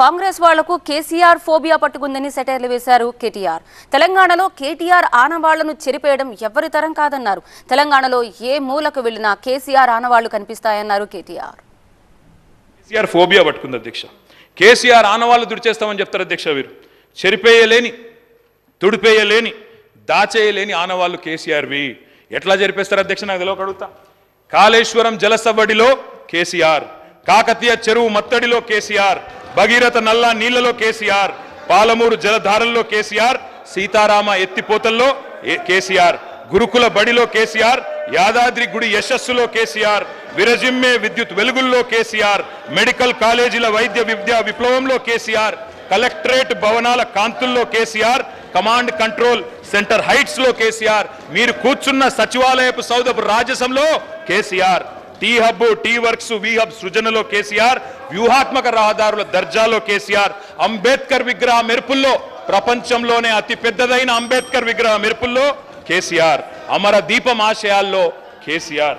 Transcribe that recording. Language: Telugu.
కాంగ్రెస్ వాళ్ళకు కేసీఆర్ ఫోబియా పట్టుకుందని సెటైర్లు వేశారు కేటీఆర్. తెలంగాణలో కేటీఆర్ ఆనవాళ్ళను చెరిపేయడం ఎవరి తరం కాదన్నారు. తెలంగాణలో ఏ మూలకు వెళ్ళినా కేసీఆర్ ఆనవాళ్ళు కనిపిస్తాయన్నారు కేటీఆర్. కేసీఆర్ ఫోబియా పట్టుకుంది అధ్యక్ష. కేసీఆర్ ఆనవాళ్ళు దుడిచేస్తామని చెప్తారు అధ్యక్ష వీరు. చెరిపేయలేని తుడిపేయలేని దాచేయలేని ఆనవాళ్ళు కేసీఆర్వి. ఎట్లా జరిపేస్తారు అధ్యక్ష? నాకు తెలియక అడుగుతా. కాళేశ్వరం జలసవడిలో కేసీఆర్ కాకతీయ చెరువు మత్తడిలో కేసీఆర్ భగీరథ నల్లా నీళ్ళలో కేసీఆర్ పాలమూరు జలధారల్లో కేసీఆర్ సీతారామ ఎత్తిపోతల్లో కేసీఆర్ గురుకుల బడిలో కేసీఆర్ యాదాద్రి గుడి యశస్సులో కేసీఆర్ విరజిమ్మే విద్యుత్ వెలుగుల్లో కేసీఆర్ మెడికల్ కాలేజీల వైద్య విద్యా విప్లవంలో కేసీఆర్ కలెక్టరేట్ భవనాల కాంతుల్లో కేసీఆర్ కమాండ్ కంట్రోల్ సెంటర్ హైట్స్లో కేసీఆర్ మీరు కూర్చున్న సచివాలయపు సౌదపు రాజసంలో KCR. T hub T works we hub సృజనలో KCR వ్యూహాత్మక రహదారుల దర్జాలో కేసీఆర్ అంబేద్కర్ విగ్రహ మెరుపుల్లో ప్రపంచంలోనే అతి పెద్దదైన అంబేద్కర్ విగ్రహ మెరుపుల్లో కేసీఆర్ అమర దీపం ఆశయాల్లో కేసీఆర్.